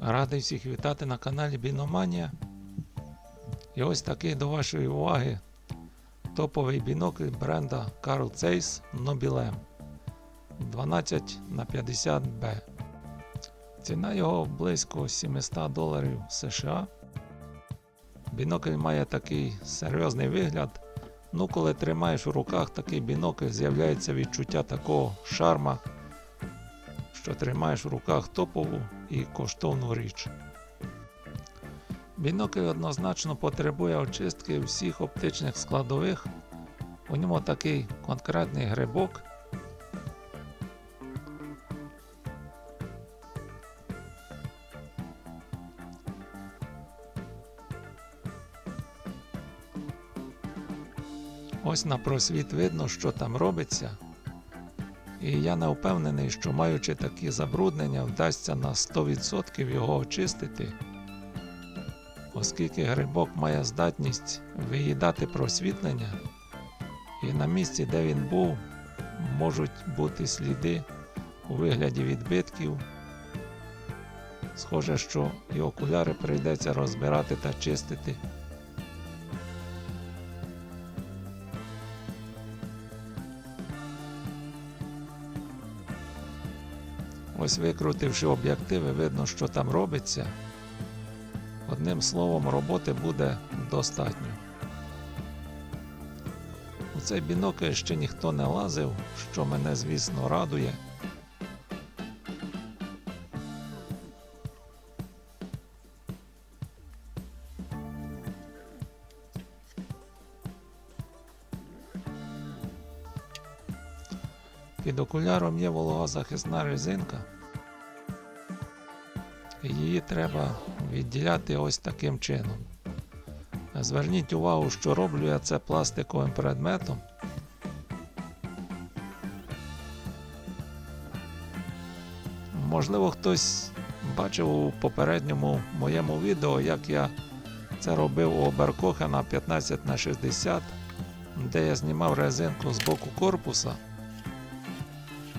Радий всіх вітати на каналі Біноманія. І ось такий до вашої уваги топовий бінокль бренда Carl Zeiss Nobilem 12 на 50 b Ціна його близько 700 доларів США. Бінокль має такий серйозний вигляд. Ну, коли тримаєш у руках такий бінокль, з'являється відчуття такого шарма, що тримаєш в руках топову і коштовну річ. Бінокль однозначно потребує очистки всіх оптичних складових. У ньому такий конкретний грибок. Ось на просвіт видно, що там робиться. І я не впевнений, що маючи такі забруднення, вдасться на 100% його очистити, оскільки грибок має здатність виїдати просвітлення, і на місці, де він був, можуть бути сліди у вигляді відбитків. Схоже, що і окуляри прийдеться розбирати та чистити. Ось викрутивши об'єктиви, видно, що там робиться. Одним словом, роботи буде достатньо. У цей бінокль ще ніхто не лазив, що мене, звісно, радує. Під окуляром є вологозахисна резинка. Її треба відділяти ось таким чином. Зверніть увагу, що роблю я це пластиковим предметом. Можливо, хтось бачив у попередньому моєму відео, як я це робив у Оберкоха на 15 на 60 де я знімав резинку з боку корпуса.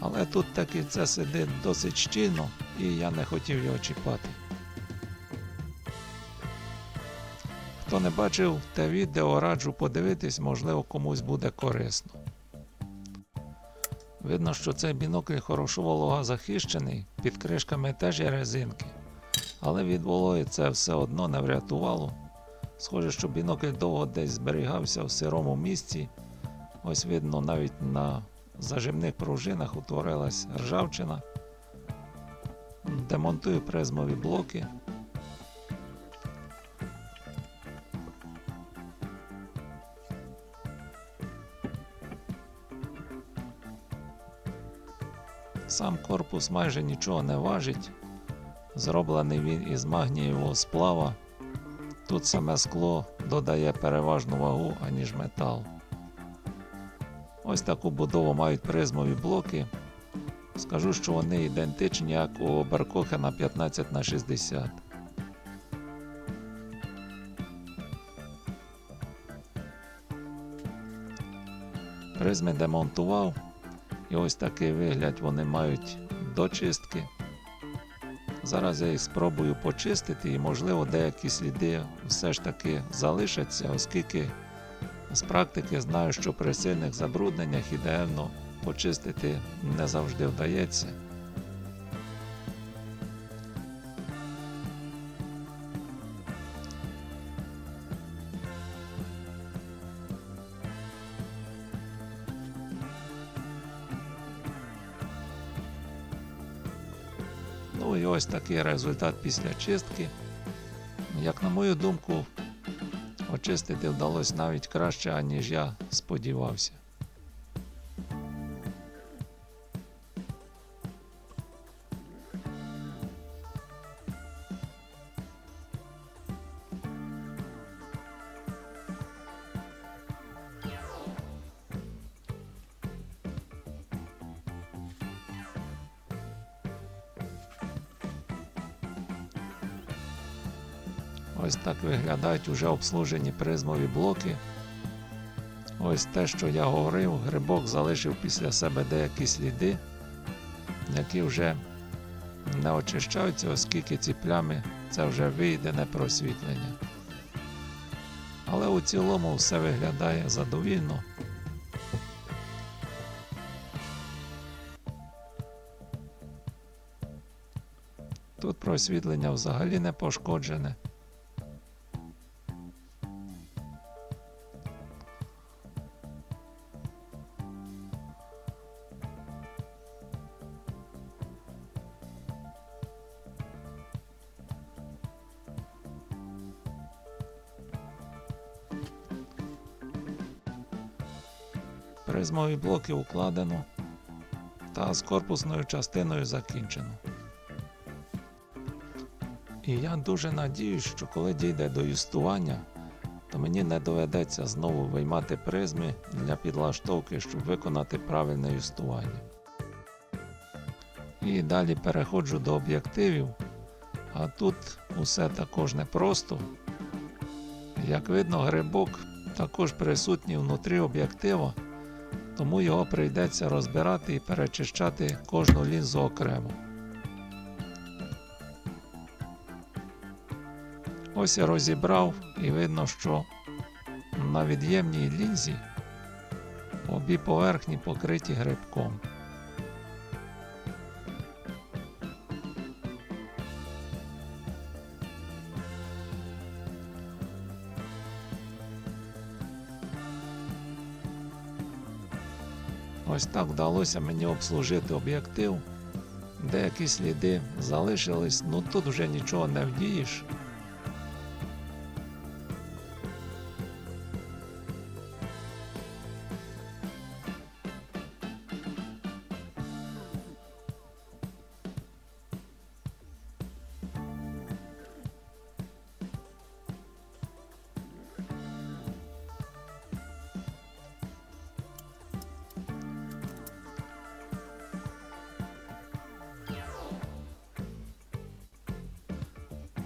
Але тут таки це сидить досить щільно і я не хотів його чіпати. Хто не бачив те відео, раджу подивитись, можливо комусь буде корисно. Видно, що цей бінокль хорошо вологозахищений, під кришками теж є резинки, але від вологи це все одно не врятувало. Схоже, що бінокль довго десь зберігався в сирому місці. Ось видно, навіть на зажимних пружинах утворилась ржавчина. Демонтую призмові блоки. Сам корпус майже нічого не важить. Зроблений він із магнієвого сплава. Тут саме скло додає переважну вагу, аніж метал. Ось таку будову мають призмові блоки. Скажу, що вони ідентичні, як у Беркоха на 15 на 60. Призми демонтував, і ось такий вигляд вони мають до чистки. Зараз я їх спробую почистити і, можливо, деякі сліди все ж таки залишаться, оскільки з практики знаю, що при сильних забрудненнях ідеально почистити не завжди вдається. Ну і ось такий результат після чистки. Як на мою думку, очистити вдалося навіть краще, аніж я сподівався. Ось так виглядають уже обслужені призмові блоки. Ось те, що я говорив, грибок залишив після себе деякі сліди, які вже не очищаються, оскільки ці плями це вже вийдене просвітлення. Але у цілому все виглядає задовільно. Тут просвітлення взагалі не пошкоджене. Призмові блоки укладено та з корпусною частиною закінчено. І я дуже надіюсь, що коли дійде до юстування, то мені не доведеться знову виймати призми для підлаштовки, щоб виконати правильне юстування. І далі переходжу до об'єктивів, а тут усе також непросто. Як видно, грибок також присутній внутрі об'єктива, тому його прийдеться розбирати і перечищати кожну лінзу окремо. Ось я розібрав і видно, що на від'ємній лінзі обі поверхні покриті грибком. Ось так вдалося мені обслужити об'єктив. Деякі сліди залишились, ну тут вже нічого не вдієш.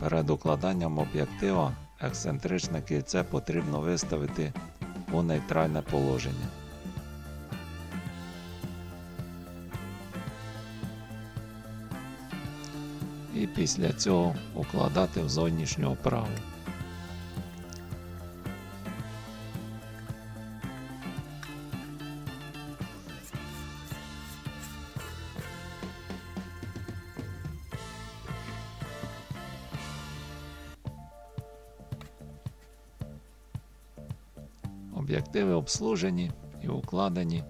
Перед укладанням об'єктива ексцентричне кільце потрібно виставити у нейтральне положення. І після цього укладати в зовнішню оправу. Об'єктиви обслужені і укладені.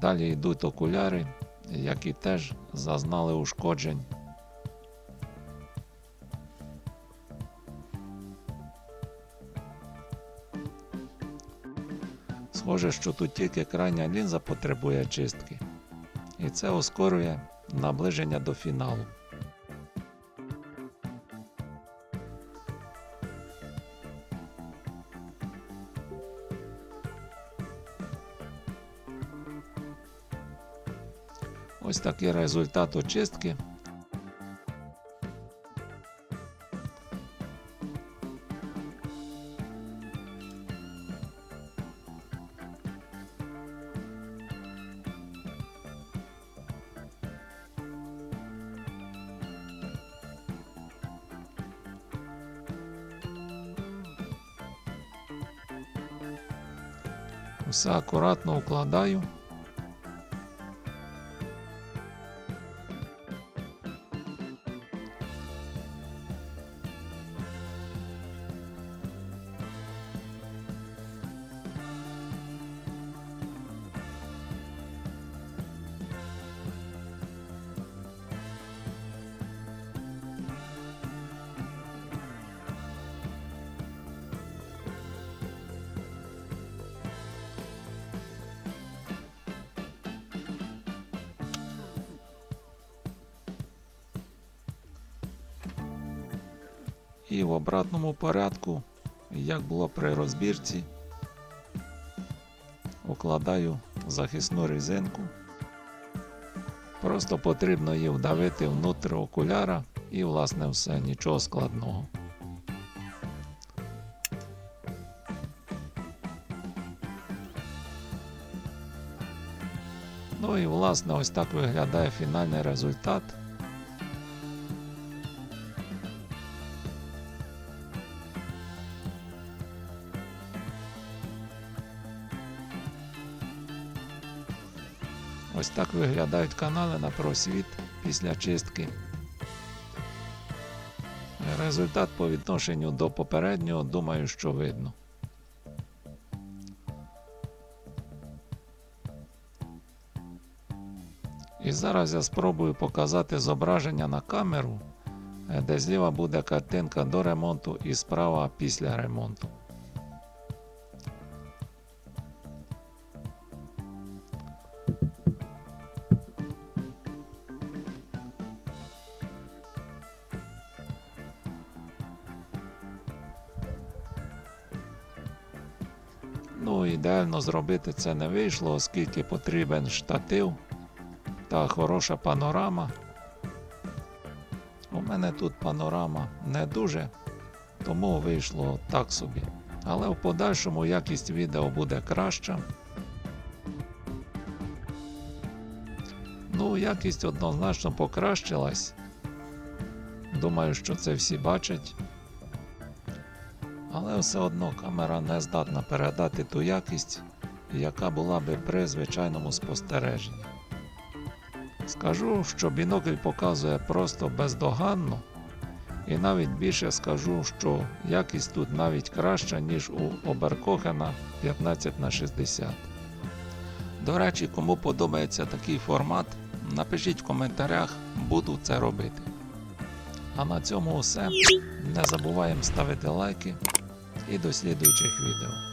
Далі йдуть окуляри, які теж зазнали ушкоджень. Схоже, що тут тільки крайня лінза потребує чистки, і це ускорює наближення до фіналу. Ось такий результат очистки. Все акуратно укладаю. І в обратному порядку, як було при розбірці, укладаю захисну резинку. Просто потрібно її вдавити внутрі окуляра і, власне, все, нічого складного. Ну і власне ось так виглядає фінальний результат. Ось так виглядають канали на просвіт після чистки. Результат по відношенню до попереднього, думаю, що видно. І зараз я спробую показати зображення на камеру, е, де зліва буде картинка до ремонту і справа після ремонту. Ідеально зробити це не вийшло, оскільки потрібен штатив та хороша панорама. У мене тут панорама не дуже, тому вийшло так собі. Але в подальшому якість відео буде краща. Ну, якість однозначно покращилась. Думаю, що це всі бачать. Але все одно камера не здатна передати ту якість, яка була би при звичайному спостереженні. Скажу, що бінокль показує просто бездоганно, і навіть більше скажу, що якість тут навіть краща, ніж у Оберкохена 15х60. До речі, кому подобається такий формат, напишіть в коментарях, буду це робити. А на цьому все. Не забуваємо ставити лайки і до слідуючих відео.